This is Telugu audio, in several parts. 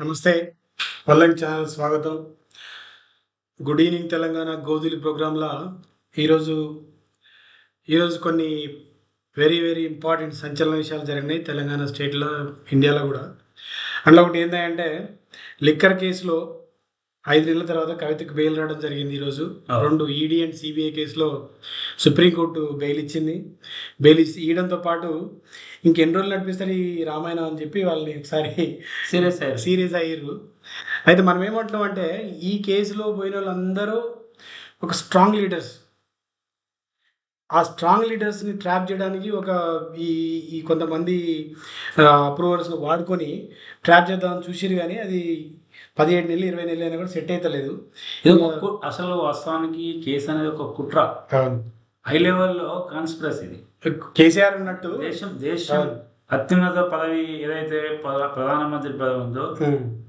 నమస్తే. పల్లంగ్ ఛానల్ స్వాగతం. గుడ్ ఈవినింగ్ తెలంగాణ గోధులి ప్రోగ్రాంలో ఈరోజు ఈరోజు కొన్ని వెరీ వెరీ ఇంపార్టెంట్ సంచలన విషయాలు జరిగినాయి తెలంగాణ స్టేట్లో ఇండియాలో కూడా. అందులో ఒకటి ఏంటంటే లిక్కర్ కేసులో ఐదు నెలల తర్వాత కవితకు బెయిల్ రావడం జరిగింది ఈరోజు. రెండు ఈడీ అండ్ సిబిఐ కేసులో సుప్రీంకోర్టు బెయిల్ ఇచ్చింది. బెయిల్ ఇచ్చి ఇవ్వడంతో పాటు ఇంకెన్ని రోజులు నడిపిస్తారు ఈ రామాయణం అని చెప్పి వాళ్ళని ఒకసారి సీరియస్ అయ్యారు. సీరియస్ అయ్యారు. అయితే మనం ఏమంటున్నాం అంటే ఈ కేసులో పోయిన వాళ్ళందరూ ఒక స్ట్రాంగ్ లీడర్స్ ఆ స్ట్రాంగ్ లీడర్స్ని ట్రాప్ చేయడానికి ఒక ఈ ఈ కొంతమంది అప్రూవర్స్ని వాడుకొని ట్రాప్ చేద్దామని చూసిరు కానీ అది పదిహేడు నెలలు ఇరవై నెలలు అయినా కూడా సెట్ అవుతలేదు అసలు వాస్తవానికి కేసు అనేది ఒక కుట్ర. హై లెవెల్లో కాన్స్పిరసీ ఇది. కేసీఆర్ అన్నట్టు దేశం దేశం అత్యున్నత పదవి ఏదైతే ప్రధా- ప్రధానమంత్రి పదవి ఉందో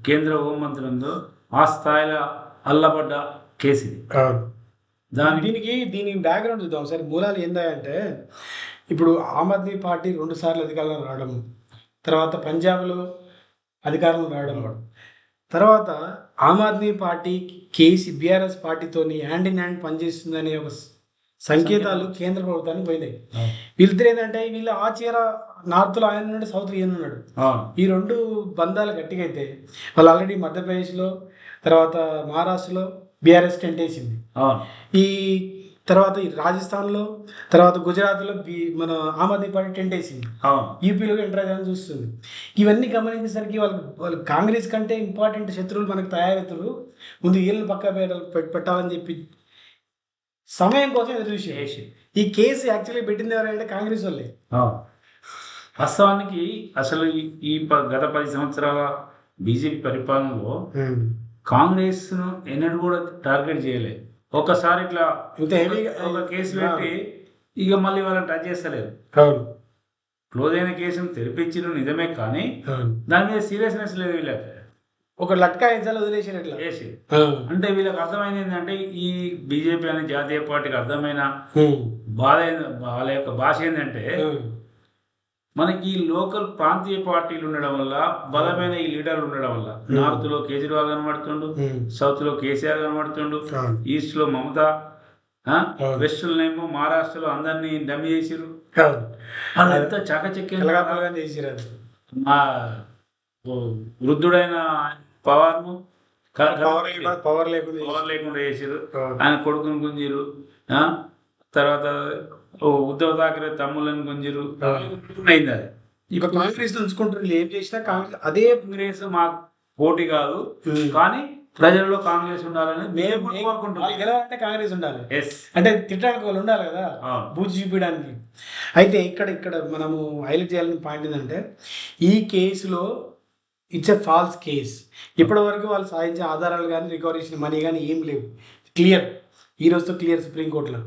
కేంద్ర హోంమంత్రి ఉందో ఆ స్థాయిలో అల్లబడ్డ కేసు ఇది. దాని దీనికి దీనికి బ్యాక్గ్రౌండ్ చూద్దాం. ఒకసారి మూలాలు ఏందంటే ఇప్పుడు ఆమ్ ఆద్మీ పార్టీ రెండు సార్లు అధికారంలో రావడం తర్వాత పంజాబ్లో అధికారంలో రావడం. తర్వాత Aam Aadmi party KC BRS పార్టీతోని హ్యాండ్ ఇన్ హ్యాండ్ పనిచేస్తుందనే ఒక సంకేతాలు కేంద్ర ప్రభుత్వానికి పోయినాయి. వీళ్ళిద్దరు ఏంటంటే వీళ్ళు ఆ చీర నార్త్లో ఆయన ఉన్నాడు సౌత్ ఈయన ఉన్నాడు. ఈ రెండు బంధాలు గట్టిగా అయితే వాళ్ళు ఆల్రెడీ మధ్యప్రదేశ్లో తర్వాత మహారాష్ట్రలో బీఆర్ఎస్ టెంట్ వేసింది. ఈ తర్వాత ఈ రాజస్థాన్లో తర్వాత గుజరాత్లో బి మన ఆమ్ ఆద్మీ పార్టీ టెంట్ వేసింది. యూపీలో ఎంటర్ అయ్యాలని చూస్తుంది. ఇవన్నీ గమనించేసరికి వాళ్ళకి వాళ్ళు కాంగ్రెస్ కంటే ఇంపార్టెంట్ శత్రువులు మనకు తయారవుతారు. ముందు వీళ్ళని పక్క పెట్ట- పెట్టాలని చెప్పి సమయం కోసం ఎదురు చేసి ఈ కేసు యాక్చువల్లీ పెట్టింది ఎవరంటే కాంగ్రెస్ వాళ్ళే. వాస్తవానికి అసలు ఈ- గత పది సంవత్సరాల బీజేపీ పరిపాలనలో కాంగ్రెస్ను ఎన్నడూ కూడా టార్గెట్ చేయలేదు ఒకసారి ఇట్లా ఒక కేసు పెట్టి ఇక మళ్ళీ వాళ్ళని టచ్ చేస్తలేదు. క్లోజ్ అయిన కేసును తెరిపించిన నిజమే కానీ దాని మీద సీరియస్నెస్ లేదు వీళ్ళకి. ఒక లట్కా ఇన్సాలు వదిలేసారు ఇట్లా అవును. అంటే వీళ్ళకి అర్థమైంది ఏంటంటే ఈ బీజేపీ అనే జాతీయ పార్టీకి అర్థమైన. బాధ వాళ్ళ యొక్క భాష ఏంటంటే. మనకి లోకల్ ప్రాంతీయ పార్టీలు ఉండడం వల్ల బలమైన ఈ లీడర్లు ఉండడం వల్ల నార్త్లో కేజ్రీవాల్ కనబడుతుండు. సౌత్లో కేసీఆర్ కనబడుతుండు. ఈస్ట్లో మమత. వెస్ట్ ఏమో మహారాష్ట్రలో అందరినీ డమ్మి చేసిరు ఎంత చాకచక్యం చేసిరు. మా వృద్ధుడైన పవర్ పవర్ లేకుండా పవర్. లేకుండా చేసిరు. ఆయన కొడుకుని గుంజిరు? తర్వాత ఉద్ధవ్ ఠాకరే తమ్ముళ్ళని గుంజిరు. అయింది అది? ఇక కాంగ్రెస్ ఉంచుకుంటారు ఏం చేసినా కాంగ్రెస్ అదే కాంగ్రెస్ మాకు పోటీ కాదు. కానీ ప్రజల్లో కాంగ్రెస్ ఉండాలని మేము కోరుకుంటున్నాం. గెలవాలంటే కాంగ్రెస్ ఉండాలి. ఎస్ అంటే తిట్టడానికి వాళ్ళు ఉండాలి కదా. బూజు చూపించడానికి. అయితే ఇక్కడ ఇక్కడ మనము హైలైట్ చేయాలని పాయింట్ ఏంటంటే ఈ కేసులో ఇట్స్ ఎ ఫాల్స్ కేస్ ఇప్పటి వరకు వాళ్ళు సాధించే ఆధారాలు కానీ రికవరీ చేసిన మనీ కానీ ఏం లేవు. క్లియర్ ఈ రోజుతో క్లియర్ సుప్రీంకోర్టులో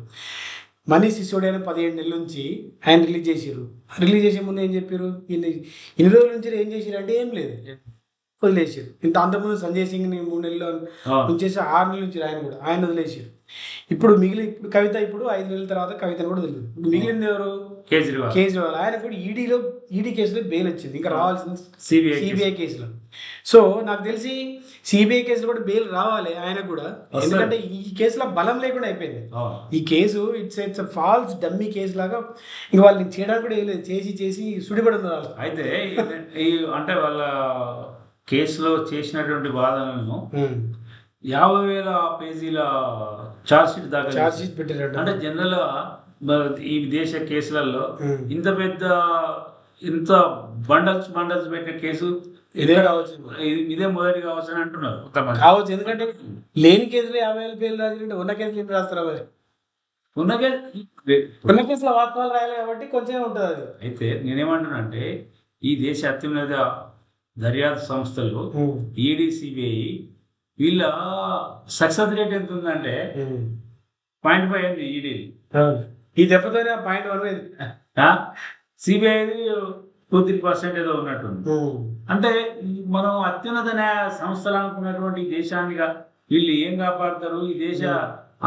మనీష్ సిసోడియా పదిహేడు నెలల నుంచి ఆయన రిలీజ్ చేసారు రిలీజ్ చేసే ముందు ఏం చెప్పారు ఇన్ని ఇన్ని రోజుల నుంచి ఏం చేసారు అంటే ఏం లేదు. వదిలేసారు ఇంత అంతకుముందు సంజయ్ సింగ్ని మూడు నెలలు ఉంచేసి ఆరు నెలల నుంచి ఆయన కూడా ఆయన వదిలేసారు ఇప్పుడు మిగిలి ఇప్పుడు కవిత ఇప్పుడు ఐదు నెలల తర్వాత కవితను కూడా వదిలేదు. ఇప్పుడు మిగిలింది ఎవరు? కేజ్రీవాల్. కేజ్రీవాల్. ఆయన కూడా ఈడీలో ఈడీ కేసులో బెయిల్ వచ్చింది. ఇంకా రావాల్సింది సిబిఐ సిబిఐ కేసులో. సో నాకు తెలిసి సిబిఐ కేసులో కూడా బెయిల్ రావాలి ఆయన కూడా. ఎందుకంటే ఈ కేసులో బలం లేకుండా అయిపోయింది. ఈ case it's it's false dummy case లాగా ఇంకా వాళ్ళని చేయడానికి కూడా చేసి చేసి సుడిపడింది వాళ్ళు. అయితే అంటే వాళ్ళ కేసులో చేసినటువంటి వాదనలను యాభై వేల పేజీల ఛార్జ్ షీట్ దాఖలు ఛార్జ్ చేశారు. షీట్ పెట్టారంట అంటే జనరల్ ఈ దేశ కేసులలో. ఇంత పెద్ద ఇంత బండల్స్ బండల్స్ పెట్టిన కేసు ఇదే కావచ్చు. ఇది- మొదటి కావచ్చు అని అంటున్నారు కావచ్చు ఎందుకంటే లేని కేసులో యాభై వేల పేర్లు రాసినట్టు ఉన్న కేసులు ఏం రాస్తారా మరి ఉన్న కేసు ఉన్న కేసులో వాస్తవాలు రాయాలి కాబట్టి కొంచెం ఉంటుంది అది అయితే నేనేమంటున్నానంటే ఈ దేశ అత్యున్నత దర్యాప్తు సంస్థలు ఈడీ సిబిఐ వీళ్ళ సక్సెస్ రేట్ ఎంత ఉందంటే పాయింట్ ఫైవ్ ఉంది ఈడీ. ఈ దెబ్బతోనే point one CBI two three percent ఏదో ఉన్నట్టుంది. అంటే మనం అత్యున్నత న్యాయ సంస్థలు అనుకున్నటువంటి దేశాన్ని వీళ్ళు ఏం కాపాడతారు? ఈ దేశ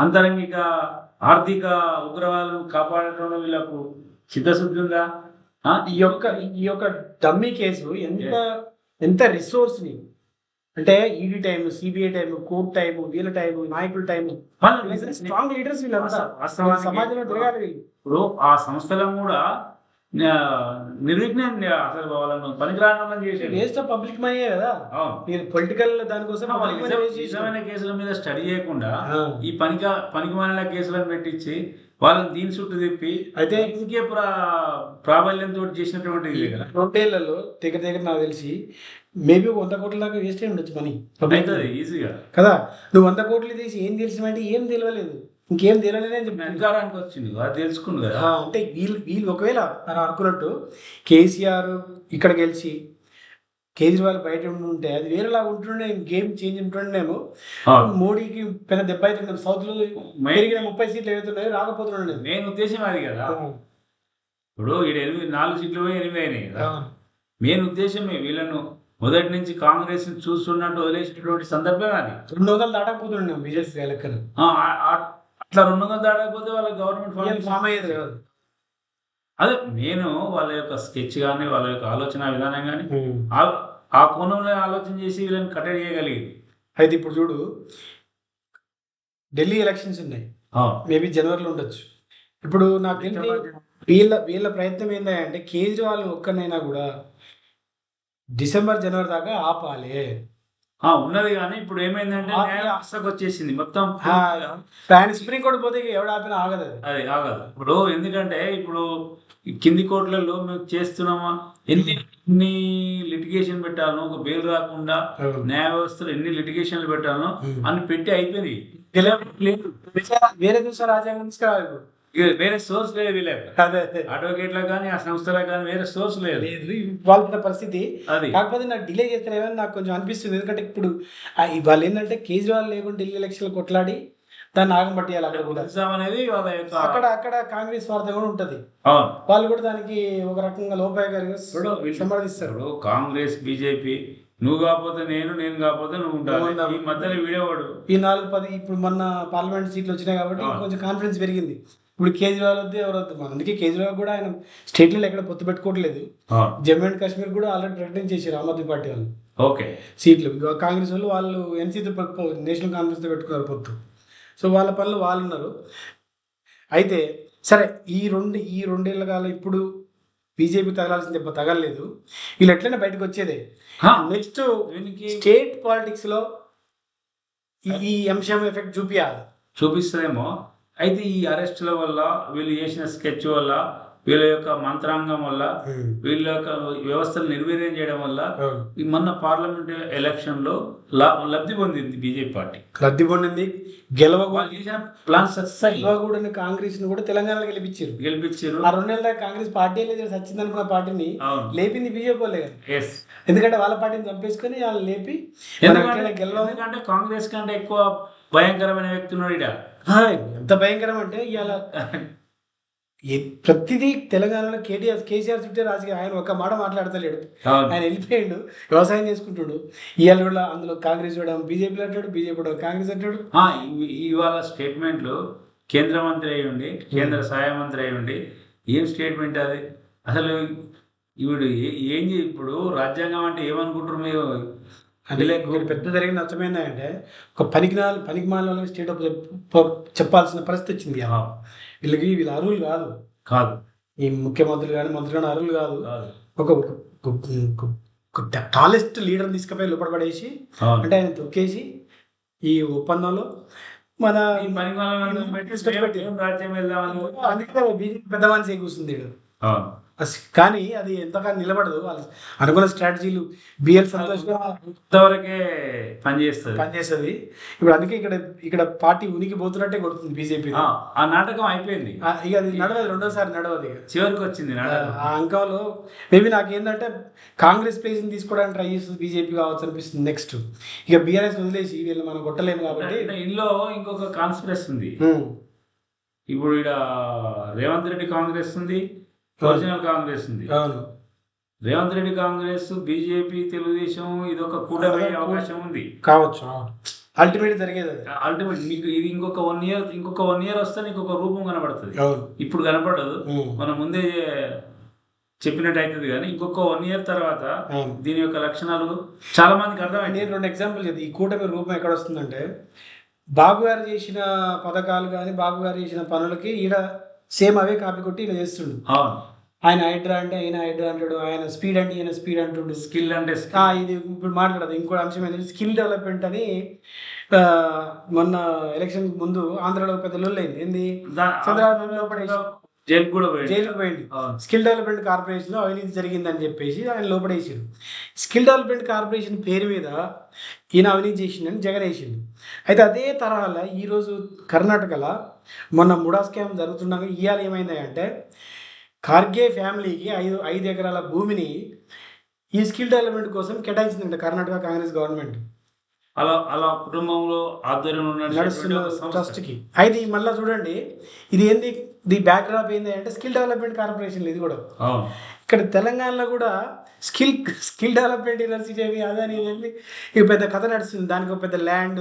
అంతరంగిక ఆర్థిక ఉగ్రవాదులు కాపాడటంలో వీళ్ళకు చిత్తశుద్ధి ఉందా? ఈ యొక్క ఈ యొక్క డమ్మీ కేసు ఎంత ఎంత రిసోర్స్ని? అంటే ED time CBI time court time వీళ్ళ టైం నాయకుల టైం స్ట్రాంగ్ లీడర్స్ సమాజంలో తిరగాలి వీళ్ళు. ఇప్పుడు ఆ సంస్థలను కూడా నిర్విఘ్నం అసలు వాళ్ళను పనికిరాని చేసేది వేస్ట్ ఆఫ్ పబ్లిక్ మనీ కదా. మీరు పొలిటికల్ దానికోసం చేసి- నిజమైన కేసుల మీద స్టడీ చేయకుండా. ఈ పనిక పనికి మాలిన కేసులను పెట్టించి వాళ్ళని దీని చుట్టూ తిప్పి అయితే ఇంకే ప్రా ప్రాబల్యంతో చేసినటువంటి రెండేళ్ళలో దగ్గర దగ్గర నాకు తెలిసి మేబీ వంద కోట్ల దాకా వేస్ట్ అయి ఉండొచ్చు మనీ. అవుతుంది ఈజీగా. కదా? నువ్వు వంద కోట్లు తీసి ఏం తెలిసినంటే ఏం తెలియలేదు. ఇంకేం తెలియలేదని చెప్తాను అధికారానికి వచ్చింది అది తెలుసుకుంది అంటే వీళ్ళు వీళ్ళు ఒకవేళ మనం అనుకున్నట్టు కేసీఆర్ ఇక్కడ గెలిచి కేజ్రీవాల్ బయట ఉండి ఉంటే అది వేరేలాగా ఉంటుండే గేమ్ చేంజ్ ఉంటుండేమో. మోడీకి పెద్ద దెబ్బ అవుతుంది సౌత్లో పెరిగిన ముప్పై సీట్లు ఏవైతున్నాయో రాకపోతున్నాడు మెయిన్ ఉద్దేశం అది కదా. ఇప్పుడు ఈడ ఎనిమిది నాలుగు సీట్లు పోయి ఎనిమిది అయినాయి కదా. మెయిన్ ఉద్దేశమే వీళ్ళను మొదటి నుంచి కాంగ్రెస్ చూస్తున్నట్టు వదిలేసినటువంటి సందర్భం అది. రెండు వందలు దాటకపోతున్నాం బీజేపీ లెక్కన అట్లా రెండు వందలు దాటకపోతే వాళ్ళ గవర్నమెంట్ ఫామ్ ఫామ్ అయ్యేది కాదు. అదే నేను వాళ్ళ యొక్క స్కెచ్ కానీ వాళ్ళ యొక్క ఆలోచన విధానం కానీ ఆ- ఆ కోణంలో ఆలోచన చేసి వీళ్ళని కట్టడి చేయగలిగింది. అయితే ఇప్పుడు చూడు ఢిల్లీ ఎలక్షన్స్ ఉన్నాయి. మేబీ జనవరిలో ఉండొచ్చు. ఇప్పుడు నాకు వీళ్ళ వీళ్ళ ప్రయత్నం ఏంటంటే కేజ్రీవాల్ ఒక్కనైనా కూడా డిసెంబర్ జనవరి దాకా ఆపాలి. ఆ, ఉన్నది కానీ ఇప్పుడు ఏమైందంటే వచ్చేసింది. మొత్తం ఆ, ఆయన సుప్రీంకోర్టు పోతే ఎవడు ఆపినా ఆగదు అది ఆగదు. ఇప్పుడు ఎందుకంటే ఇప్పుడు కింది కోట్లలో మేము చేస్తున్నామా? ఎన్ని ఎన్ని లిటిగేషన్ పెట్టాలను ఒక బెయిల్ రాకుండా న్యాయ వ్యవస్థలో ఎన్ని లిటిగేషన్లు పెట్టాలను అని పెట్టి అయిపోయింది. లేదు వేరే దేశం రాజ్యాంగం. ఇక వేరే సోర్స్ లేదు వీళ్ళకి అదే. అడ్వకేట్లకు కానీ ఆ సంస్థలకు కానీ వేరే సోర్స్ లేదు. వాళ్ళ పరిస్థితి. అది. కాకపోతే నాకు డిలే చేస్తారేమని నాకు కొంచెం అనిపిస్తుంది. ఎందుకంటే ఇప్పుడు వాళ్ళు ఏంటంటే కేజ్రీవాల్ లేకుండా ఢిల్లీ ఎలక్షన్లు కొట్లాడి దాన్ని ఆగం పట్టేయాలి అక్కడ కూడా. అనేది వాళ్ళ యొక్క అక్కడ అక్కడ కాంగ్రెస్ వార్త కూడా ఉంటది. వాళ్ళు కూడా దానికి ఒక రకంగా సంపాదిస్తారు ఇప్పుడు కాంగ్రెస్ బీజేపీ నువ్వు కాకపోతే నేను నేను కాకపోతే నువ్వు ఉండాలి. ఈ మధ్యలో వీడేవాడు ఈ నాలుగు పది ఇప్పుడు మొన్న పార్లమెంట్ సీట్లు వచ్చినాయి కాబట్టి. కొంచెం కాన్ఫిడెన్స్ పెరిగింది. ఇప్పుడు కేజ్రీవాల్ వద్దు ఎవరు వద్దు? అందుకే కేజ్రీవాల్ కూడా ఆయన స్టేట్లో ఎక్కడ పొత్తు పెట్టుకోవట్లేదు. జమ్మూ అండ్ కాశ్మీర్ కూడా ఆల్రెడీ ప్రకటన చేశారు ఆమ్ ఆద్మీ పార్టీ వాళ్ళు. ఓకే. సీట్లు. కాంగ్రెస్ వాళ్ళు వాళ్ళు ఎన్సీతో నేషనల్ కాన్ఫరెన్స్తో పెట్టుకున్నారు పొత్తు. సో వాళ్ళ పనులు వాళ్ళు ఉన్నారు అయితే సరే ఈ రెండు ఈ రెండేళ్ళ కాలం ఇప్పుడు బీజేపీ తగలాల్సిన దెబ్బ తగలలేదు. వీళ్ళు ఎట్లయినా బయటకు వచ్చేదే. నెక్స్ట్ స్టేట్ పాలిటిక్స్లో ఈ- ఈ అంశం ఎఫెక్ట్ చూపియాలి. చూపిస్తుందేమో. అయితే ఈ అరెస్టుల వల్ల వీళ్ళు చేసిన స్కెచ్ వల్ల వీళ్ళ యొక్క మంత్రాంగం వల్ల వీళ్ళ యొక్క వ్యవస్థను నిర్వీర్యం చేయడం వల్ల మొన్న పార్లమెంట్ ఎలక్షన్లో లబ్ధి పొందింది బీజేపీ పార్టీ. లబ్ధి పొందింది. గెలవ వాళ్ళు చేసిన ప్లాన్ సక్సెస్ గెలవకూడని కాంగ్రెస్ని కూడా తెలంగాణలో గెలిపించారు. గెలిపించారు. ఆ రెండేళ్ళ దాకా కాంగ్రెస్ పార్టీ లేదు సచ్చింది అనుకున్న పార్టీని లేపింది బీజేపీ వాళ్ళే ఎందుకంటే వాళ్ళ పార్టీని చంపేసుకొని వాళ్ళు లేపి ఎందుకంటే కాంగ్రెస్ కంటే ఎక్కువ భయంకరమైన వ్యక్తి ఉన్నాడు ఎంత భయంకరం అంటే ఇవాళ ప్రతిదీ తెలంగాణలో కేటీఆర్ కేసీఆర్ చుట్టే రాజకీయ ఆయన ఒక మాట మాట్లాడతలేడు. ఆయన వెళ్ళిపోయాడు వ్యవసాయం చేసుకుంటాడు. ఇవాళ కూడా అందులో కాంగ్రెస్ కూడా బీజేపీ అంటాడు బీజేపీ కాంగ్రెస్ అంటాడు. ఇవాళ స్టేట్మెంట్లు కేంద్ర మంత్రి అయి ఉండి కేంద్ర సహాయ మంత్రి అయి ఉండి ఏం స్టేట్మెంట్ అది? అసలు ఇవిడు ఏ- ఇప్పుడు? రాజ్యాంగం అంటే ఏమనుకుంటారు మీరు? అంటే వీళ్ళు పెద్ద జరిగిన నష్టమైంది అంటే ఒక పనికి పనికి మాల స్టేట్ చెప్పాల్సిన పరిస్థితి వచ్చింది ఇవాళ. వీళ్ళకి వీళ్ళ అరువులు కాదు. కాదు. ఈ ముఖ్యమంత్రులు కానీ మంత్రులు కానీ అరువులు కాదు. కాదు. ఒక టాలెస్ట్ లీడర్ తీసుకుపోయి అవును. అంటే ఆయన తొక్కేసి ఈ ఒప్పందంలో మన అందుకే బీజేపీ పెద్ద మనిషి కూర్చుంది కానీ అది ఎంతగా నిలబడదు. వాళ్ళు అనుకున్న స్ట్రాటజీలు బిఎల్ సంతోష్ ఇంతవరకే పనిచేస్తుంది పనిచేస్తుంది ఇప్పుడు అందుకే ఇక్కడ ఇక్కడ పార్టీ ఉనికి పోతున్నట్టే కొడుతుంది బీజేపీ ఆ, నాటకం అయిపోయింది. ఇక అది నడవదు రెండోసారి నడవదు ఇక. చివరికి వచ్చింది ఆ అంకంలో మేబీ నాకేంటంటే కాంగ్రెస్ ప్లేస్ని తీసుకోవడానికి ట్రై చేస్తుంది బీజేపీ కావచ్చు అనిపిస్తుంది నెక్స్ట్. ఇక బీఆర్ఎస్ వదిలేసి వీళ్ళు మనం కొట్టలేము కాబట్టి. ఇందులో ఇంకొక కాన్స్పిరస్ ఉంది. ఇప్పుడు ఇక్కడ రేవంత్ రెడ్డి కాంగ్రెస్ ఉంది. ఒరిజినల్ కాంగ్రెస్ ఉంది. అవును. రేవంత్ రెడ్డి కాంగ్రెస్ బీజేపీ తెలుగుదేశం ఇది ఒక కూటమి అవకాశం ఉంది. కావచ్చు అల్టిమేట్ జరిగేది అది. అల్టిమేట్ నీకు ఇది ఇంకొక వన్ ఇయర్ ఇంకొక వన్ ఇయర్ వస్తే నీకు ఒక రూపం కనబడుతుంది. అవును. ఇప్పుడు కనపడదు. మనం ముందే చెప్పినట్టు అవుతుంది కానీ ఇంకొక వన్ ఇయర్ తర్వాత. దీని యొక్క లక్షణాలు చాలా మందికి అర్థమైంది నేను రెండు ఎగ్జాంపుల్ చెప్తాను ఈ కూటమి రూపం ఎక్కడ వస్తుందంటే బాబు గారు చేసిన పథకాలు కానీ బాబు గారు చేసిన పనులకి ఈడ సేమ్ అవే కాపీ కొట్టి ఇలా చేస్తుండు. ఆయన హైడ్రా అంటే ఆయన హైడ్రా అంటాడు ఆయన స్పీడ్ అంటే ఈయన స్పీడ్ అంటుండు. స్కిల్ అంటే. ఇది ఇప్పుడు మాట్లాడదు ఇంకో అంశం ఏంటంటే స్కిల్ డెవలప్మెంట్ అని మొన్న ఎలక్షన్ ముందు ఆంధ్రలో పెద్ద లొల్లైంది ఏంది? చంద్రబాబు జైలుకి కూడా జైలుకు పోయింది. స్కిల్ డెవలప్మెంట్ కార్పొరేషన్లో అవినీతి జరిగిందని చెప్పేసి ఆయన లోపడేసారు స్కిల్ డెవలప్మెంట్ కార్పొరేషన్ పేరు మీద ఈయన అవినీతి చేసిండని జగన్ వేసిండు. అయితే అదే తరహాలో ఈరోజు కర్ణాటకలో మొన్న ముడా స్కామ్ జరుగుతుండగా ఇవాళ ఏమైంది అంటే ఖార్గే ఫ్యామిలీకి ఐదు ఐదు ఎకరాల భూమిని ఈ స్కిల్ డెవలప్మెంట్ కోసం కేటాయించిందంట కర్ణాటక కాంగ్రెస్ గవర్నమెంట్. అలా అలా కుటుంబంలో ఆధ్వర్యంలో నడుస్తున్న. ట్రస్ట్కి. అయితే మళ్ళీ చూడండి ఇది ఏంది? ది బ్యాక్డ్రాప్ ఏంది అంటే స్కిల్ డెవలప్మెంట్ కార్పొరేషన్ ఇది కూడా. ఇక్కడ తెలంగాణలో కూడా స్కిల్ స్కిల్ డెవలప్మెంట్ యూనివర్సిటీ అని అదని ఇదని ఇక పెద్ద కథ నడుస్తుంది. దానికి ఒక పెద్ద ల్యాండ్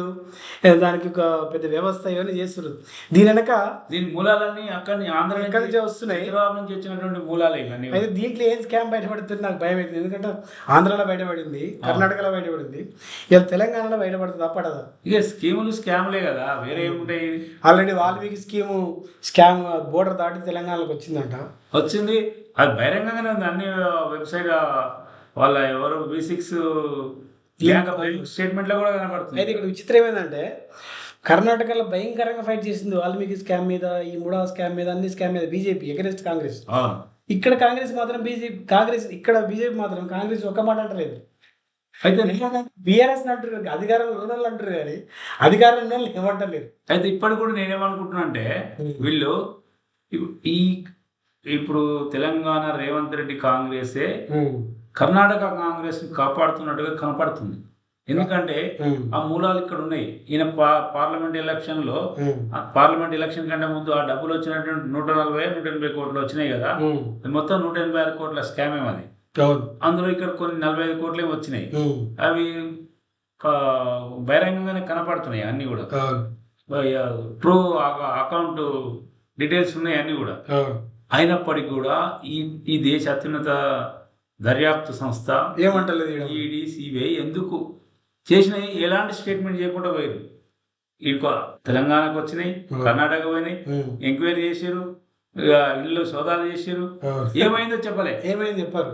దానికి ఒక పెద్ద వ్యవస్థ ఇవన్నీ చేస్తున్నారు. దీని వెనక దీని మూలాలన్నీ అక్కడి ఆంధ్ర నుంచి వస్తున్నాయి. హైదరాబాద్ నుంచి వచ్చినటువంటి మూలాలే ఇవన్నీ అయితే దీంట్లో ఏం స్కామ్ బయటపడుతుంది? నాకు భయం అవుతుంది ఎందుకంటే ఆంధ్రాలో బయటపడింది కర్ణాటకలో బయటపడింది. ఇలా తెలంగాణలో బయటపడుతుంది పడదా ఇక స్కీములు స్కామ్లే కదా. వేరే ఏముంటాయి? Already Valmiki scheme scam border దాటి తెలంగాణలోకి వచ్చిందంట. వచ్చింది. అది బహిరంగంగానే ఉంది. అన్ని వెబ్సైట్ వాళ్ళ ఎవరు వి సిక్స్ స్టేట్మెంట్లో కూడా కనబడుతుంది. అయితే ఇక్కడ విచిత్రం ఏమైందంటే కర్ణాటకలో భయంకరంగా ఫైట్ చేసింది వాల్మీకి స్కామ్ మీద ఈ ముడా స్కామ్ మీద అన్ని స్కామ్ మీద బీజేపీ ఎగరెస్ట్ కాంగ్రెస్. ఇక్కడ కాంగ్రెస్ మాత్రం బీజేపీ కాంగ్రెస్ ఇక్కడ బీజేపీ మాత్రం కాంగ్రెస్ ఒక్క మాట అంటలేదు. అయితే బీఆర్ఎస్ అంటారు అధికారంలో ఉన్న వాళ్ళు అంటారు కానీ అధికారంలో ఏమంటలేరు. అయితే ఇప్పటి కూడా నేనేమనుకుంటున్నా అంటే వీళ్ళు ఈ ఇప్పుడు తెలంగాణ రేవంత్ రెడ్డి కాంగ్రెసే కర్ణాటక కాంగ్రెస్ని కాపాడుతున్నట్టుగా కనపడుతుంది. ఎందుకంటే ఆ మూలాలు ఇక్కడ ఉన్నాయి. ఈయన పార్లమెంట్ ఎలక్షన్లో పార్లమెంట్ ఎలక్షన్ కంటే ముందు ఆ డబ్బులు వచ్చినటువంటి నూట నలభై నూట ఎనభై కోట్లు వచ్చినాయి కదా. మొత్తం నూట ఎనభై ఆరు కోట్ల స్కామ్ ఏమో అది అవును. అందులో ఇక్కడ కొన్ని నలభై ఐదు కోట్లే వచ్చినాయి. అవి బహిరంగంగానే కనపడుతున్నాయి అన్ని కూడా. ట్రూ అకౌంట్ డీటెయిల్స్ ఉన్నాయి అన్ని కూడా అయినప్పటికీ కూడా ఈ ఈ దేశ అత్యున్నత దర్యాప్తు సంస్థ ఏమంటలేదు ఈడ. సిబిఐ ఎందుకు చేసిన ఎలాంటి స్టేట్మెంట్ చేయకుండా పోయారు ఇక తెలంగాణకు వచ్చినాయి. కర్ణాటక పోయినాయి. ఎంక్వైరీ చేసారు ఇక ఇల్లు సోదాలు చేసారు అవును. ఏమైందో చెప్పలే ఏమైంది చెప్పారు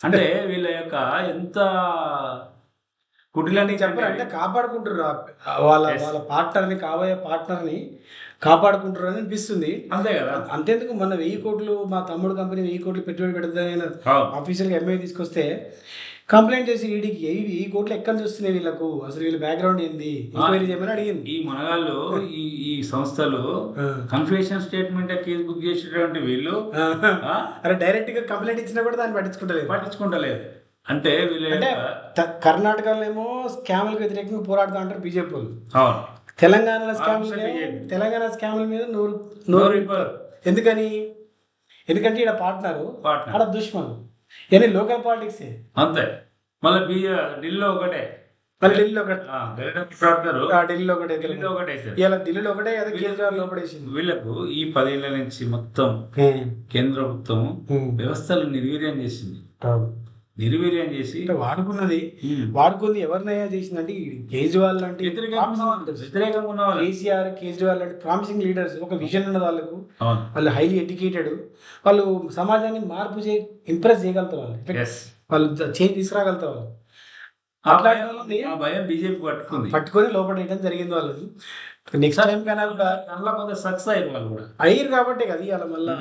అంటే వీళ్ళ యొక్క ఎంత కుటిలని చెప్పారు అంటే కాపాడుకుంటారు వాళ్ళ. వాళ్ళ పార్ట్నర్ని కాబోయే పార్ట్నర్ని కాపాడుకుంటారు అని అనిపిస్తుంది. అంతే కదా. అంతేందుకు మొన్న వెయ్యి కోట్లు మా తమ్ముడు కంపెనీ వెయ్యి కోట్లు పెట్టుబడి పెడుతుందని నేను అవును. ఆఫీషియల్గా ఎంఏ తీసుకొస్తే కంప్లైంట్ చేసి ఈడీకి "ఏ- వెయ్యి కోట్లు ఎక్కడి నుంచి వస్తున్నాయి వీళ్ళకు? అసలు వీళ్ళ బ్యాక్గ్రౌండ్ ఏంది? ఎంక్వైరీ చేయమని అడిగింది. ఈ మనగాళ్ళు ఈ ఈ సంస్థలు కన్ఫ్యూషన్ స్టేట్మెంట్ కేసు బుక్ చేసేటువంటి వీళ్ళు అరే డైరెక్ట్గా కంప్లైంట్ ఇచ్చినా కూడా దాన్ని పట్టించుకుంటలేదు. పట్టించుకుంటలేదు. అంటే వీళ్ళ అంటే కర్ణాటకలో ఏమో స్కామ్లకు వ్యతిరేకంగా పోరాడుతా అంటారు బీజేపీ వాళ్ళు. అవును తెలంగాణలో స్కామ్ ఆఫీసర్ BJP. తెలంగాణ స్కామ్ల మీద నూరు నోరు. ఎందుకని? ఎందుకంటే ఇక్కడ పార్ట్నర్ ఆడ దుష్మన్. ఇవన్నీ లోకల్ పాలిటిక్స్ అంతే. మళ్ళీ బియ్య ఢిల్లీలో ఒకటే. మళ్ళీ ఢిల్లీలో ఒకటి. ఢిల్లీలో ఒకటే ఢిల్లీలో ఒకటే ఇలా ఢిల్లీలో ఒకటే అదే కేజ్రీవాల్ లోపడేసింది. వీళ్ళకు ఈ పదేళ్ళ నుంచి మొత్తం కేంద్ర ప్రభుత్వం వ్యవస్థలు నిర్వీర్యం చేసింది. నిర్వీర్యం చేసి వాడుకున్నది. వాడుకుంది ఎవరినయ్యా చేసిందంటే కేజ్రీవాల్ లాంటి వ్యతిరేకంగా ఉన్న కేసీఆర్ కేజ్రీవాల్ లాంటి ప్రామిసింగ్ లీడర్స్ ఒక విజన్ ఉన్న వాళ్ళకు. వాళ్ళు హైలీ ఎడ్యుకేటెడ్ వాళ్ళు సమాజాన్ని మార్పు చే ఇంప్రెస్ చేయగలుగుతారు వాళ్ళు వాళ్ళు చేంజ్ తీసుకురాగలుగుతారు వాళ్ళు భయం బీజేపీ పట్టుకుంది. పట్టుకొని లోపడేయడం జరిగింది వాళ్ళని. నెక్స్ట్ టైం కన్నా కూడా దానిలో కొంత సక్సెస్ అయ్యారు వాళ్ళు కూడా. అయ్యారు కాబట్టి కదా ఇవాళ మళ్ళీ.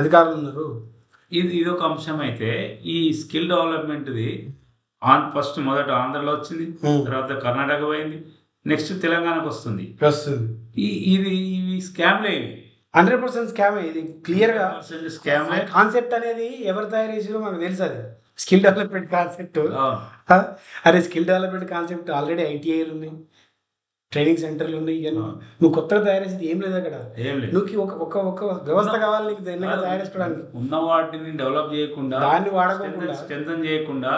అధికారులు ఉన్నారు. ఇది ఇది ఒక అంశం అయితే ఈ స్కిల్ డెవలప్మెంట్ది ఆన్ ఫస్ట్ మొదట ఆంధ్రలో వచ్చింది. తర్వాత కర్ణాటక పోయింది నెక్స్ట్ తెలంగాణకు వస్తుంది. ఈ ఇది ఇవి స్కామ్లే హండ్రెడ్ పర్సెంట్ స్కామ్ ఇది క్లియర్గా స్కామ్లే. కాన్సెప్ట్ అనేది ఎవరు తయారు చేసారో మనకు తెలుసు అది. Skill development concept. అరే స్కిల్ డెవలప్మెంట్ కాన్సెప్ట్ ఆల్రెడీ ఐటీఐలు ఉన్నాయి ట్రైనింగ్ సెంటర్లు ఉన్నాయి. నువ్వు కొత్తగా తయారు చేసేది ఏం లేదు అక్కడ. ఏం లేదు. నువ్వు ఒక ఒక ఒక వ్యవస్థ కావాలి నీకు దాన్ని తయారు చేసుకోవడానికి ఉన్న వాటిని డెవలప్ చేయకుండా దాన్ని వాడకోకుండా స్ట్రెంథన్ చేయకుండా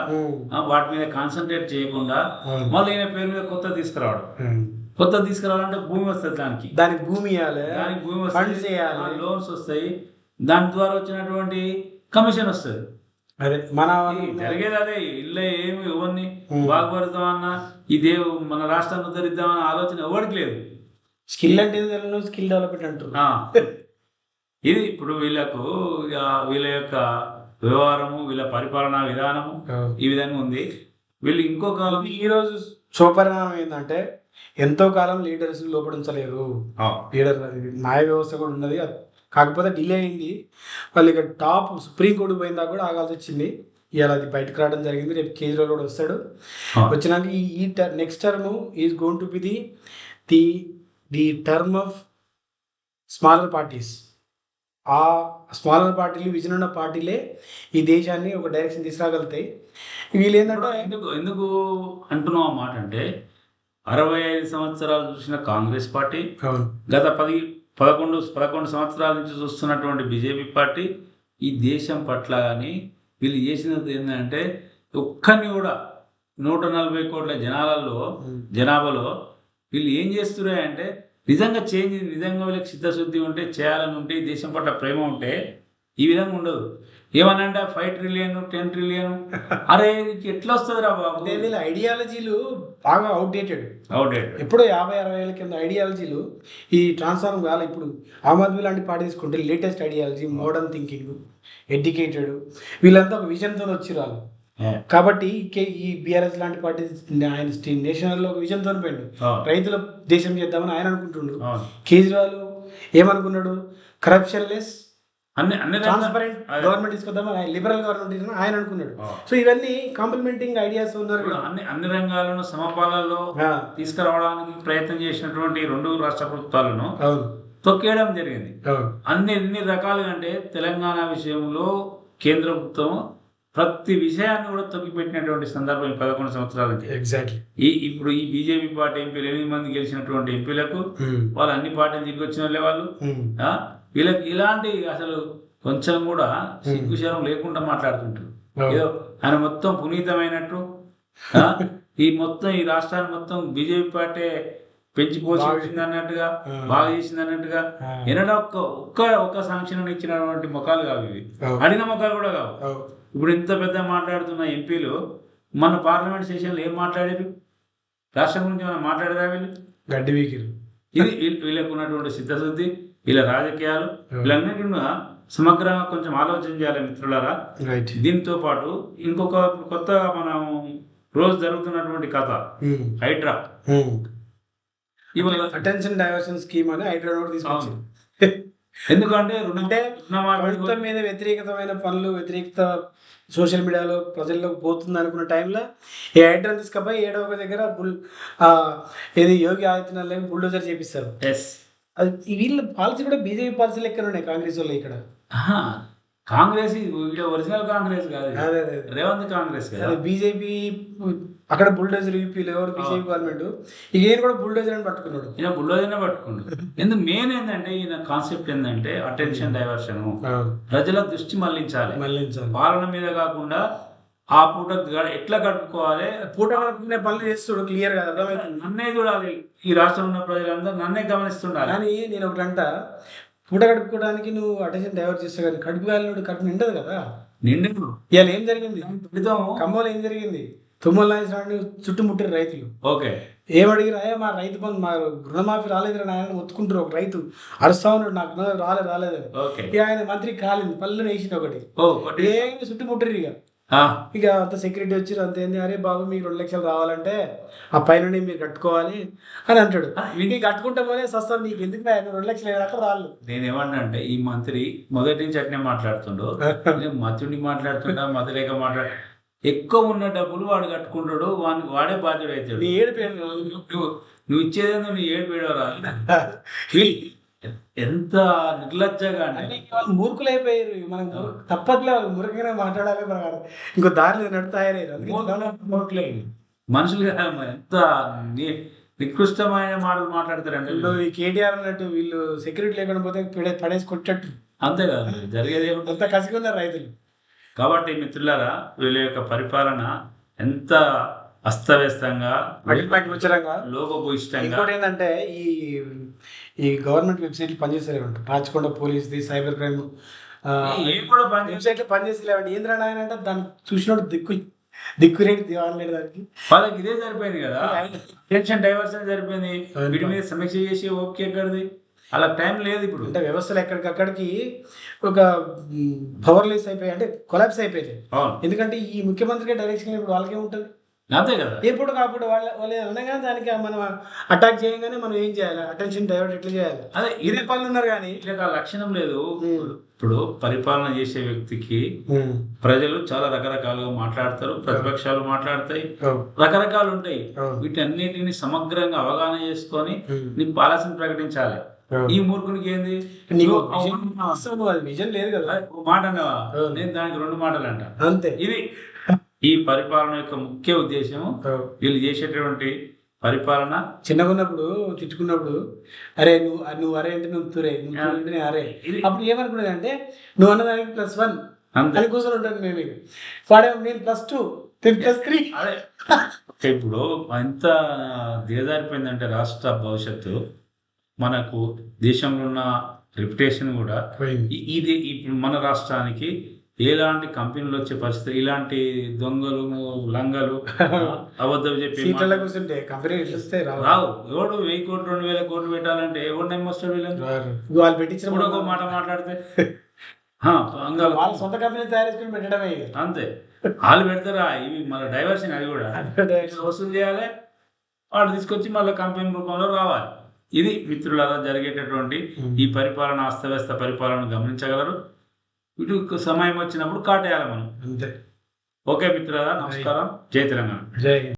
వాటి మీద కాన్సన్ట్రేట్ చేయకుండా. మళ్ళీ ఈయన పేరు మీద కొత్త తీసుకురావడం. కొత్త తీసుకురావాలంటే భూమి వస్తుంది దానికి. దానికి భూమి ఇవ్వాలి దానికి భూమి చేయాలి. లోన్స్ వస్తాయి. దాని ద్వారా వచ్చినటువంటి కమిషన్ వస్తుంది. అదే మన జరిగేది అదే ఇల్లు ఏమి ఎవరిని. బాగుపడతామన్నా దేవు మన రాష్ట్రాన్ని ఉద్ధరిద్దామన్న ఆలోచన ఎవరికి లేదు. స్కిల్ అంటే స్కిల్ డెవలప్మెంట్ అంటారు. ఇది ఇప్పుడు వీళ్ళకు ఇక వీళ్ళ యొక్క వ్యవహారము వీళ్ళ పరిపాలనా విధానము ఈ విధంగా ఉంది. వీళ్ళు ఇంకొక ఈ రోజు శుభపరిణామం ఏంటంటే ఎంతో కాలం లీడర్స్ లోపడించలేదు. లీడర్ న్యాయ వ్యవస్థ కూడా ఉన్నది కాకపోతే డిలే అయింది. వాళ్ళు ఇక టాప్ సుప్రీంకోర్టు పోయిందా కూడా ఆగాల్సి వచ్చింది. ఇవాళ అది బయటకు రావడం జరిగింది. రేపు కేజ్రీవాల్ కూడా వస్తాడు. వచ్చినాక ఈ ఈ next term is going to be the the the term of smaller parties ఆ స్మాలర్ పార్టీలు విజన్ ఉన్న పార్టీలే ఈ దేశాన్ని ఒక డైరెక్షన్ తీసుకురాగలుగుతాయి. వీళ్ళు ఏంటంటే ఎందుకు ఎందుకు అంటున్నాం ఆ మాట అంటే అరవై ఐదు సంవత్సరాలు చూసిన కాంగ్రెస్ పార్టీ గత పది పదకొండు పదకొండు సంవత్సరాల నుంచి చూస్తున్నటువంటి బీజేపీ పార్టీ ఈ దేశం పట్ల కానీ వీళ్ళు చేసినది ఏంటంటే ఒక్కరిని కూడా నూట నలభై కోట్ల జనాలలో జనాభాలో వీళ్ళు ఏం చేస్తున్నారంటే నిజంగా చేంజ్ నిజంగా వీళ్ళకి చిత్తశుద్ధి ఉంటే చేయాలని ఉంటే ఈ దేశం పట్ల ప్రేమ ఉంటే ఈ విధంగా ఉండదు. ఏమనంటే ఫైవ్ ట్రిలియన్ టెన్ ట్రిలియన్? అరే ఎట్లా వస్తుంది రా బాబు వీళ్ళ ఐడియాలజీలు బాగా అవుట్డేటెడ్ అవుడేట్ ఎప్పుడో యాభై అరవై ఏళ్ళ కింద ఐడియాలజీలు ఈ ట్రాన్స్ఫార్మ్ కావాలి ఇప్పుడు. ఆమ్ ఆద్మీ లాంటి పార్టీ తీసుకుంటే latest ideology modern thinking educated వీళ్ళంతా ఒక విజన్తో వచ్చి రాళ్ళు. కాబట్టి ఈ బీఆర్ఎస్ లాంటి పార్టీ ఆయన స్టీ- నేషనల్లో ఒక విజన్తో పోయిండు. రైతుల దేశం చేద్దామని ఆయన అనుకుంటుండు. కేజ్రీవాల్ ఏమనుకున్నాడు? కరప్షన్ లెస్ అన్ని అన్ని ట్రాన్స్పరెంట్. గవర్నమెంట్ తీసుకొద్దామని ఆయన లిబరల్ గవర్నమెంట్ ఆయన అనుకున్నాడు. సో ఇవన్నీ కాంప్లిమెంటింగ్ ఐడియాస్ ఉన్నారు అన్ని అన్ని రంగాలను సమపాలలో తీసుకురావడానికి ప్రయత్నం చేసినటువంటి రెండు రాష్ట్ర ప్రభుత్వాలను తొక్కేయడం జరిగింది. అన్ని ఎన్ని రకాలుగా అంటే తెలంగాణ విషయంలో కేంద్ర ప్రభుత్వం ప్రతి విషయాన్ని కూడా తొక్కిపెట్టినటువంటి సందర్భం ఈ పదకొండు సంవత్సరాల నుంచి. ఎగ్జాక్ట్లీ ఈ ఇప్పుడు ఈ బీజేపీ పార్టీ ఎంపీలు ఎనిమిది మంది గెలిచినటువంటి ఎంపీలకు వాళ్ళు అన్ని పార్టీలు తిరిగి వచ్చిన వాళ్ళే వాళ్ళు. ఆ? వీళ్ళకి ఇలాంటి అసలు కొంచెం కూడా సిగ్గుశరం లేకుండా మాట్లాడుతుంటారు. ఏదో ఆయన మొత్తం పునీతమైనట్టు? ఈ మొత్తం ఈ రాష్ట్రాన్ని మొత్తం బీజేపీ పార్టీ పెంచి పోషించింది అన్నట్టుగా బాగా చేసింది అన్నట్టుగా ఎన్నడో ఒక్క ఒక్క ఒక్క సంక్షేమం ఇచ్చినటువంటి ముఖాలు కావు ఇవి. అడిగిన ముఖాలు కూడా కావు. ఇప్పుడు ఇంత పెద్ద మాట్లాడుతున్న ఎంపీలు మన పార్లమెంట్ సెషన్లో ఏం మాట్లాడారు? రాష్ట్రం గురించి ఏమైనా మాట్లాడారా వీళ్ళు? గడ్డి వీకిరు ఇది వీళ్ళ- వీళ్ళకు ఉన్నటువంటి సిద్ధశుద్ధి. వీళ్ళ రాజకీయాలు వీళ్ళన్నిటిని సమగ్రంగా కొంచెం ఆలోచన చేయాలి మిత్రులారా. దీంతో పాటు ఇంకొక కొత్తగా మనం రోజు జరుగుతున్నటువంటి కథ హైడ్రా. ఇవాళ అటెన్షన్ డైవర్షన్ స్కీమ్ అని హైడ్రా తీసుకొచ్చింది. ఎందుకంటే అంటే ప్రభుత్వం మీద వ్యతిరేకతమైన పనులు వ్యతిరేకత సోషల్ మీడియాలో ప్రజల్లోకి పోతుంది అనుకున్న టైంలో ఈ హైడ్రాన్ తీసుకపోయి ఏడో ఒక దగ్గర బుల్ ఏది యోగి ఆదిత్యనాథ్ బుల్డోజర్ చేపిస్తారు. ఎస్ అది ఈ వీళ్ళ పాలసీ కూడా బీజేపీ పాలసీ లెక్కన ఉన్నాయి కాంగ్రెస్ వాళ్ళు ఇక్కడ. కాంగ్రెస్ వీళ్ళ ఒరిజినల్ కాంగ్రెస్ కాదు. రేవంత్ కాంగ్రెస్ కదా? బీజేపీ అక్కడ బుల్డోజర్ యూపీలో ఎవరు బీజేపీ గవర్నమెంట్? ఇక ఈయన కూడా బుల్డోజర్ అని పట్టుకున్నాడు. ఈయన బుల్లోజనే పట్టుకుండు ఎందుకు మెయిన్ ఏంటంటే ఈయన కాన్సెప్ట్ ఏంటంటే అటెన్షన్ డైవర్షన్. ప్రజల దృష్టి మళ్ళించాలి. మళ్ళించాలి పాలన మీద కాకుండా ఆ పూట ఎట్లా గడుపుకోవాలి? పూట కలుపుకునే పనులు చేస్తాడు క్లియర్గా అర్థమవుతుంది నన్నే చూడాలి. ఈ రాష్ట్రంలో ఉన్న ప్రజలందరూ నన్నే గమనిస్తుండాలి. కానీ నేను ఒకటంట పూట గడుపుకోవడానికి నువ్వు అటెన్షన్ డైవర్ట్ చేస్తావు కానీ కడుపు కాలినోడు కడుపు నిండదు కదా. నిండు ఇవాళ ఏం జరిగింది? ఖమ్మంలో ఏం జరిగింది? తుమ్మల నాగేశ్వరరావుని చుట్టుముట్టిన రైతులు. ఓకే. ఏమడిగిరా "అయ్యా, మా రైతు బంధు మా రుణమాఫీ రాలేదురా నాయన ఒత్తుకుంటారు ఒక రైతు. అరుస్తా ఉన్నాడు నాకు రుణమాఫీ రాలేదు రాలేదని ఇక ఆయన మంత్రి కాలింది పల్లెని వేసింది ఒకటి. ఓ కొట్టి- ఏం చుట్టుముట్టరు ఇక? ఇక అంత సెక్యూరిటీ వచ్చి అంత. ఏంది? అరే బాబు మీకు రెండు లక్షలు రావాలంటే ఆ పైన మీరు కట్టుకోవాలి అని అంటాడు. నీకు కట్టుకుంటే పోలే సస్తాం నీకు ఎందుకు? నువ్వు రెండు లక్షలు అక్కడ రాళ్ళు. నేనేమన్నా అంటే ఈ మంత్రి మొదటి నుంచి అట్నే మాట్లాడుతుండో. నేను మతుడిని మాట్లాడుతున్నా మధురేఖ మాట్లాడు ఎక్కువ ఉన్న డబ్బులు వాడు కట్టుకుంటాడు వాడికి వాడే బాధ్యుడు అవుతాడు ఏడు నువ్వు నువ్వు ఇచ్చేదేందో నీ ఏడు పేడవరా ఎంత నిర్లజ్జగా అంటే. వాళ్ళు మూర్ఖులు అయిపోయారు. మనం తప్పట్లే వాళ్ళు మాట్లాడాలి ప్రకారం ఇంకో దారిలో అందుకే మనుషులు మరి. ఎంత నికృష్టమైన మాటలు మాట్లాడతారండి. వీళ్ళు ఈ కేటీఆర్ అన్నట్టు వీళ్ళు సెక్యూరిటీ లేకుండా పోతే పడే- పడేసి కొట్టట్టు. అంతే కదా జరిగేది అంత కసిగా ఉన్నారు రైతులు. కాబట్టి మిత్రులారా వీళ్ళ యొక్క పరిపాలన ఎంత అస్తవ్యస్తంగా లోపభూయిష్టంగా ఇంకోటి ఏంటంటే ఈ ఈ గవర్నమెంట్ వెబ్సైట్లు పనిచేస్తారు రాచకొండ పోలీస్ది సైబర్ క్రైమ్ ఏం కూడా పని వెబ్సైట్లో పనిచేసి లేవండి ఏంద్రా నాయన అంటే దాన్ని చూసినోడు దిక్కు దిక్కు రేటు దివాన్ లేడు దానికి. వాళ్ళకి ఇదే సరిపోయింది కదా. టెన్షన్ డైవర్షన్ సరిపోయింది. వీటి మీద సమీక్ష చేసి ఓకే ఎక్కడిది? అలా టైం లేదు ఇప్పుడు. అంటే వ్యవస్థలు ఎక్కడికక్కడికి ఒక పవర్లెస్ అయిపోయి అంటే కొలాప్స్ అయిపోయింది అవును. ఎందుకంటే ఈ ముఖ్యమంత్రికి డైరెక్షన్ ఇప్పుడు వాళ్ళకే ఉంటుంది అంతే కదా? ఎప్పుడు కాప్పుడు వాళ్ళ వాళ్ళు అనగానే దానికి మనం అటాక్ చేయగానే మనం ఏం చేయాలి? అటెన్షన్ డైవర్ట్ ఎట్లా చేయాలి? అదే ఇదే పనులు ఉన్నారు కానీ. ఇట్లా లక్షణం లేదు. ఇప్పుడు పరిపాలన చేసే వ్యక్తికి ప్రజలు చాలా రకరకాలుగా మాట్లాడతారు ప్రతిపక్షాలు మాట్లాడతాయి రకరకాలు ఉంటాయి. వీటన్నిటిని సమగ్రంగా అవగాహన చేసుకొని నీ పాలసీని ప్రకటించాలి. ఈ మూర్ఖునికి ఏంది? నీకు విజన్ విజన్ లేదు కదా. మాట. నేను దానికి రెండు మాటలు అంట. అంతే. ఇది ఈ పరిపాలన యొక్క ముఖ్య ఉద్దేశం వీళ్ళు చేసేటటువంటి పరిపాలన. చిన్నగా ఉన్నప్పుడు తిట్టుకున్నప్పుడు అరే నువ్వు నువ్వు అరే అంటే నువ్వు తురే నువ్వు అరే. అప్పుడు ఏమనుకునేది అంటే నువ్వు అన్నదానికి ప్లస్ వన్ అని కూర్చొని ఉంటాను మేము. వాడే నేను ప్లస్ టూ ప్లస్ త్రీ అదే. ఇప్పుడు ఎంత దిగజారిపోయిందంటే రాష్ట్ర భవిష్యత్తు. మనకు దేశంలో ఉన్న రెప్యుటేషన్ కూడా ఇది ఇప్పుడు మన రాష్ట్రానికి ఎలాంటి కంపెనీలు వచ్చే పరిస్థితి ఇలాంటి దొంగలు లంగలు అబద్ధం చెప్పి కూర్చుంటే కంపెనీ రావు. రావు. ఎవడు వెయ్యి కోట్లు రెండు వేల కోట్లు పెట్టాలంటే ఎవడు నమ్మొస్తాడు వీళ్ళని. వాళ్ళు పెట్టించిన ఒక మాట మాట్లాడితే. వాళ్ళ సొంత కంపెనీ తయారు చేసుకుని పెట్టడమే. అంతే. వాళ్ళు పెడతారా? ఇవి మన డైవర్షన్ అది కూడా. వసూలు చేయాలి. వాడు తీసుకొచ్చి మళ్ళీ కంపెనీ రూపంలో రావాలి. ఇది మిత్రులారా జరిగేటటువంటి ఈ పరిపాలన అస్తవ్యస్త పరిపాలన గమనించగలరు. ఇటు సమయం వచ్చినప్పుడు కాటేయాలి మనం. అంతే. ఓకే మిత్రులారా నమస్కారం. జై తెలంగాణ. జై.